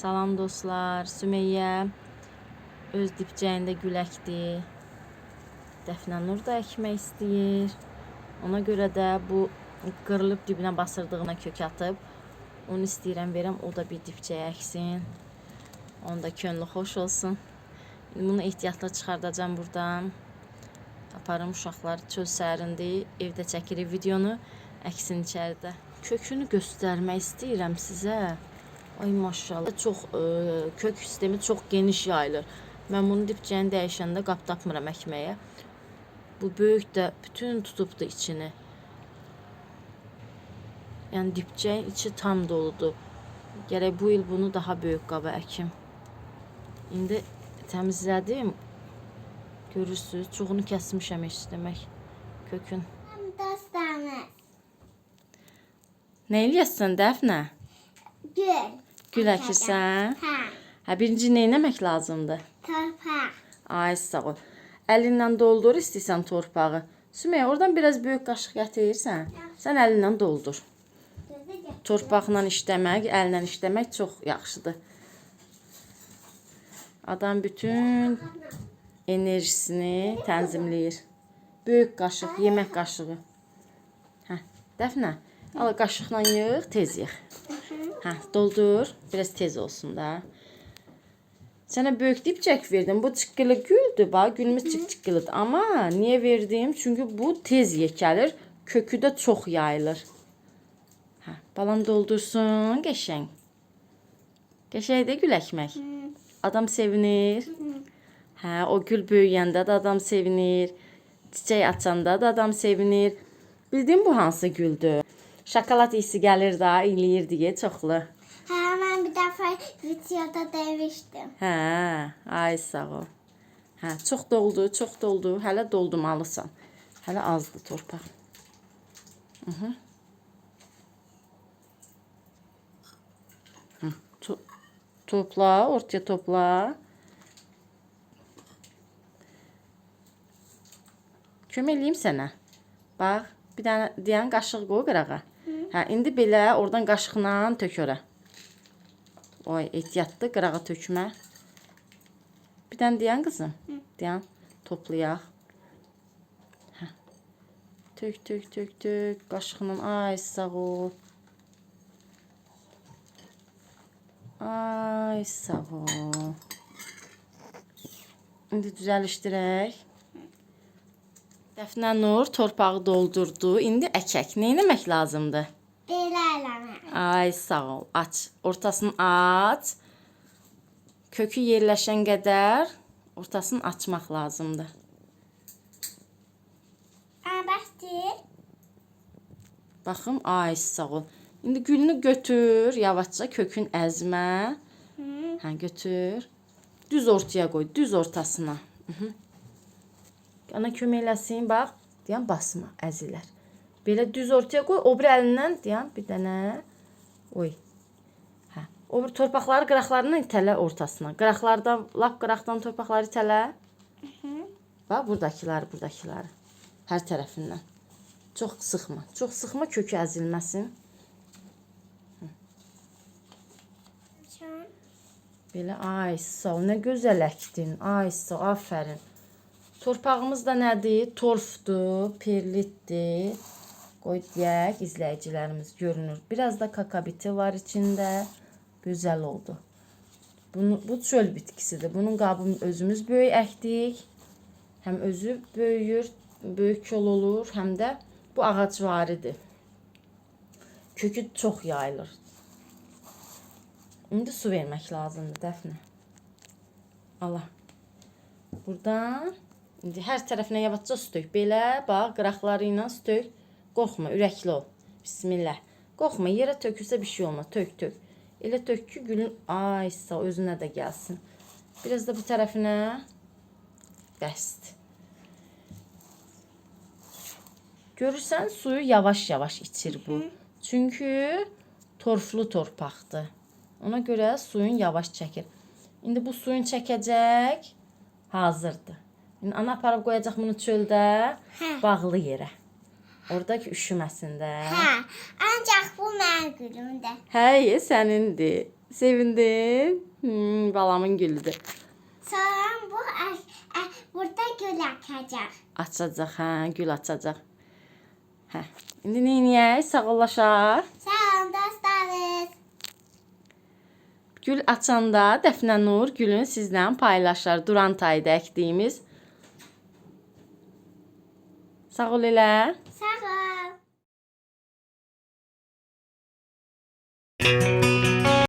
Salam dostlar. Sümeyyə öz dipçəyində gül əkdi. Dəfnə Nur da əkmək istəyir. Ona görə də bu qırılıb dibinə basırdığına kök atıb. Onu istəyirəm verəm, o da bir dipçək əksin. Onun da könlü xoş olsun. Bunu ehtiyatla çıxardacağam buradan. Aparım uşaqlar çöl səhərindi. Evdə çəkirik videonu. Əksin içəridə. Kökünü göstərmək istəyirəm sizə. Ay maşallah. Çox ə, kök sistemi çox geniş yayılır. Mən bunu dipçəyini dəyişəndə qap tapmıram əkməyə. Bu böyük də bütün tutubdu içini. Yəni dipçəyin içi tam doludur. Gərək bu il bunu daha böyük qaba əkim. İndi təmizlədim. Görürsüz, çoxunu kəsmişəm heç demək. Kökün. Dostlarımız. Nə eləyəsən Dəfnə? Gül. Gül əkirsən? Ha. Hə, birinci nə etmək lazımdır? Torpaq. Ay sağ ol. Əlindən doldur istəyirsən torpağı. Sümeyyə, oradan biraz böyük qaşıq gətirirsən. Sən əlinlə doldur. Torpaqla işləmək, əllə işləmək çox yaxşıdır. Adam bütün enerjisini tənzimləyir. Böyük qaşıq, yemək qaşığı. Hə, Dəfnə, al qaşıqla yığ, tez yığ. Hə, doldur, biraz tez olsun da. Sənə böyük dipçək verdim. Bu çıqqılı güldür, bax, gülümüz çıqqılıdır. Amma niyə verdim? Çünki bu tez yekəlir, kökü də çox yayılır. Hə, balam doldursun, qəşəng. Qəşəng də gül əkmək. Adam sevinir. Hə, o gül böyüyəndə də adam sevinir. Çiçək açanda da adam sevinir. Bildin bu hansı güldür? Şokolad isi gəlir da, eləyir deyə çoxlu. Ha, ben bir defa videoda demiştim. Hə, ay sağ ol. Hə, çox doldu, çox doldu. Hələ doldumalısan. Hələ azdır torpaq. Mhm. Hı, to topla, ortaya topla. Kömək eləyim sənə. Bax, bir dənə deyən qaşıq qoy qırağa. Hə, indi belə oradan qaşıqla tök ora. Oy, ehtiyatlı qırağa tökmə. Bir dənə deyən qızım. Deyən toplayaq. Hə. Tök, tök, tök, tök. Qaşıqla ay sağ ol. Ay sağ ol. İndi düzəlişdirək. Dəfnə Nur torpağı doldurdu. İndi əkək. Nə etmək lazımdır? Belə eləmək. Ay sağ ol. Aç. Ortasını aç. Kökü yerləşən qədər ortasını açmaq lazımdır. Aa, bəsdir. Baxım, ay sağ ol. İndi gülünü götür, yavaşca kökün əzmə. Hı. Hə, götür. Düz ortaya qoy, düz ortasına. Mhm. Ana kömək eləsin, bax. Deyən basma, əzilər. Belə düz ortaya qoy, o bir əlindən deyən bir dənə. Oy. Hə. O bir torpaqları qıraqlarından itələ ortasına. Qıraqlardan, lap qıraqdan torpaqları itələ. Bax, buradakiləri, buradakiləri. Hər tərəfindən. Çox sıxma. Çox sıxma kökü əzilməsin. Belə ay sağ ol, nə gözəl əkdin. Ay sağ ol, afərin. Torpağımız da nədir? Torfdur, perlitdir. Qoy deyək, izləyicilərimiz görünür. Biraz da kakabiti var içində. Gözəl oldu. Bunu, bu çöl bitkisidir. Bunun qabını özümüz böyük əkdik. Həm özü böyüyür, böyük kol olur, həm də bu ağacvaridir. Kökü çox yayılır. İndi su vermək lazımdır Dəfnə. Allah. Buradan indi hər tərəfinə yavaşca su tök. Belə bax, qıraqları ilə su tök. Qorxma, ürəkli ol. Bismillah. Qorxma, yerə tökülsə bir şey olmaz. Tök, tök. Elə tök ki, gülün ay sağ özünə də gəlsin. Biraz da bu tərəfinə. Bəsdir. Görürsən, suyu yavaş-yavaş içir bu. Çünki torflu torpaqdır. Ona görə suyun yavaş çəkir. İndi bu suyun çəkəcək hazırdır. İndi ana aparıb qoyacaq bunu çöldə, Hə. bağlı yerə. Orada ki üşüməsin də. Ha, ancaq bu mənim gülümdür. Hə, ye, sənindir. Sevindin? Hmm, balamın gülüdür. Sonra bu aş- e, burada gül açacak. Açacaq, hə, gül açacaq. Hə. İndi nə edək? Sağollaşaq. Sağ olun dostlarız. Gül açanda Dəfnə Nur gülün sizlə paylaşar. Duran tayda əkdiyimiz. Sağ ol elə. Música